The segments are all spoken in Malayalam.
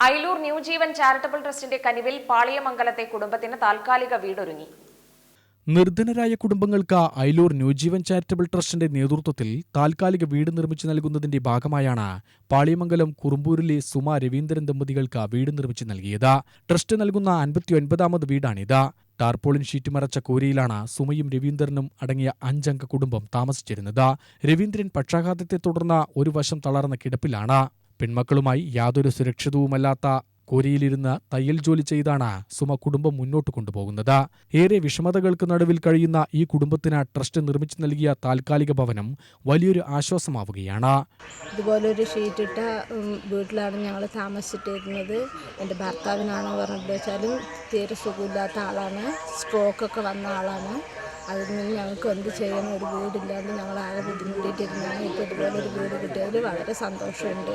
ഐലൂർ ന്യൂജീവൻ ചാരിറ്റബിൾ ട്രസ്റ്റിന്റെ കനിവിൽ പാളിയമംഗലത്തെ കുടുംബത്തിന് താൽക്കാലിക വീടൊരുങ്ങി. നിർധനരായ കുടുംബങ്ങൾക്ക് അയലൂർ ന്യൂജീവൻ ചാരിറ്റബിൾ ട്രസ്റ്റിന്റെ നേതൃത്വത്തിൽ താൽക്കാലിക വീട് നിർമ്മിച്ചു നൽകുന്നതിന്റെ ഭാഗമായാണ് പാളിയമംഗലം കുറുമ്പൂരിലെ സുമ രവീന്ദ്രൻ ദമ്പതികൾക്ക് വീട് നിർമ്മിച്ചു നൽകിയത്. ട്രസ്റ്റ് നൽകുന്ന അൻപത്തിയൊൻപതാമത് വീടാണിത്. ടാർപോളിൻ ഷീറ്റ് മറച്ച കൂരയിലാണ് സുമയും രവീന്ദ്രനും അടങ്ങിയ അഞ്ചംഗ കുടുംബം താമസിച്ചിരുന്നത്. രവീന്ദ്രൻ പക്ഷാഘാതത്തെ തുടർന്ന് ഒരു വശം തളർന്ന കിടപ്പിലാണ്. പെൺമക്കളുമായി യാതൊരു സുരക്ഷിതവുമല്ലാത്ത കോരിയിലിരുന്ന് തയ്യൽ ജോലി ചെയ്താണ് സുമ കുടുംബം മുന്നോട്ട് കൊണ്ടുപോകുന്നത്. ഏറെ വിഷമതകൾക്ക് നടുവിൽ കഴിയുന്ന ഈ കുടുംബത്തിന് ട്രസ്റ്റ് നിർമ്മിച്ചു നൽകിയ താൽക്കാലിക ഭവനം വലിയൊരു ആശ്വാസമാവുകയാണ്. ഇതുപോലൊരു ഷീറ്റിട്ട ഇട്ട വീട്ടിലാണ് ഞങ്ങൾ താമസിച്ചിട്ടിരുന്നത്. എന്റെ ഭർത്താവിനാണോ പറഞ്ഞിട്ട് വെച്ചാലും തീരെ സുഖമില്ലാത്ത ആളാണ്. സ്ട്രോക്കൊക്കെ വന്ന ആളാണ്. അതിൽ ഞങ്ങൾക്ക് എന്ത് ചെയ്യണം? ഒരു വീടില്ലാണ്ട് ഞങ്ങൾ ആകെ ബുദ്ധിമുട്ടിയിട്ടിരുന്നാണ് ഇപ്പോൾ ഇതുപോലെ ഒരു വീട് കിട്ടിയതിൽ വളരെ സന്തോഷമുണ്ട്.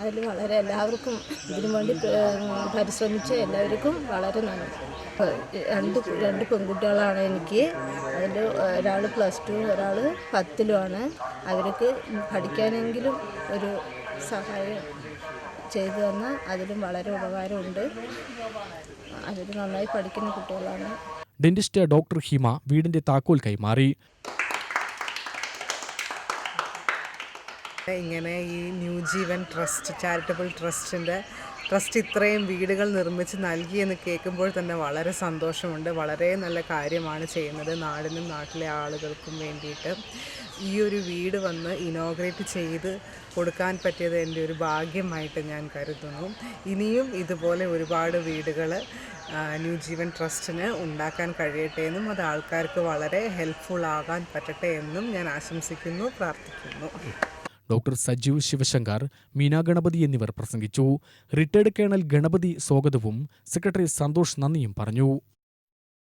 അതിൽ വളരെ എല്ലാവർക്കും ഇതിനു വേണ്ടി പരിശ്രമിച്ച എല്ലാവർക്കും വളരെ നന്ദി. രണ്ട് രണ്ട് പെൺകുട്ടികളാണ് എനിക്ക്. അതിൽ ഒരാൾ പ്ലസ് ടു ഒരാൾ പത്തിലുമാണ് അവർക്ക് പഠിക്കാനെങ്കിലും ഒരു സഹായം ചെയ്തു തന്നാൽ അതിലും വളരെ ഉപകാരമുണ്ട്. അവർ നന്നായി പഠിക്കുന്ന കുട്ടികളാണ്. ഡെന്റിസ്റ്റ് ഡോക്ടർ ഹിമ വീടിന്റെ താക്കോൽ കൈമാറി. ഇങ്ങനെ ഈ ന്യൂ ജീവൻ ട്രസ്റ്റ് ചാരിറ്റബിൾ ട്രസ്റ്റിന്റെ ട്രസ്റ്റ് ഇത്രയും വീടുകൾ നിർമ്മിച്ച് നൽകിയെന്ന് കേൾക്കുമ്പോൾ തന്നെ വളരെ സന്തോഷമുണ്ട്. വളരെ നല്ല കാര്യമാണ് ചെയ്യുന്നത് നാടിനും നാട്ടിലെ ആളുകൾക്കും വേണ്ടിയിട്ട്. ഈ ഒരു വീട് വന്ന് ഇനോഗ്രേറ്റ് ചെയ്ത് കൊടുക്കാൻ പറ്റിയത് എന്റെ ഒരു ഭാഗ്യമായിട്ട് ഞാൻ കരുതുന്നു. ഇനിയും ഇതുപോലെ ഒരുപാട് വീടുകൾ ന്യൂ ജീവൻ ട്രസ്റ്റിന് ഉണ്ടാക്കാൻ കഴിയട്ടെ എന്നും അത് ആൾക്കാർക്ക് വളരെ ഹെൽപ്ഫുൾ ആകാൻ പറ്റട്ടെ എന്നും ഞാൻ ആശംസിക്കുന്നു പ്രാർത്ഥിക്കുന്നു. ഡോക്ടർ സജീവ് ശിവശങ്കർ മീനാ ഗണപതി എന്നിവർ പ്രസംഗിച്ചു. റിട്ടയർഡ് കേണൽ ഗണപതി സ്വാഗതവും സെക്രട്ടറി സന്തോഷ് നന്ദിയും പറഞ്ഞു.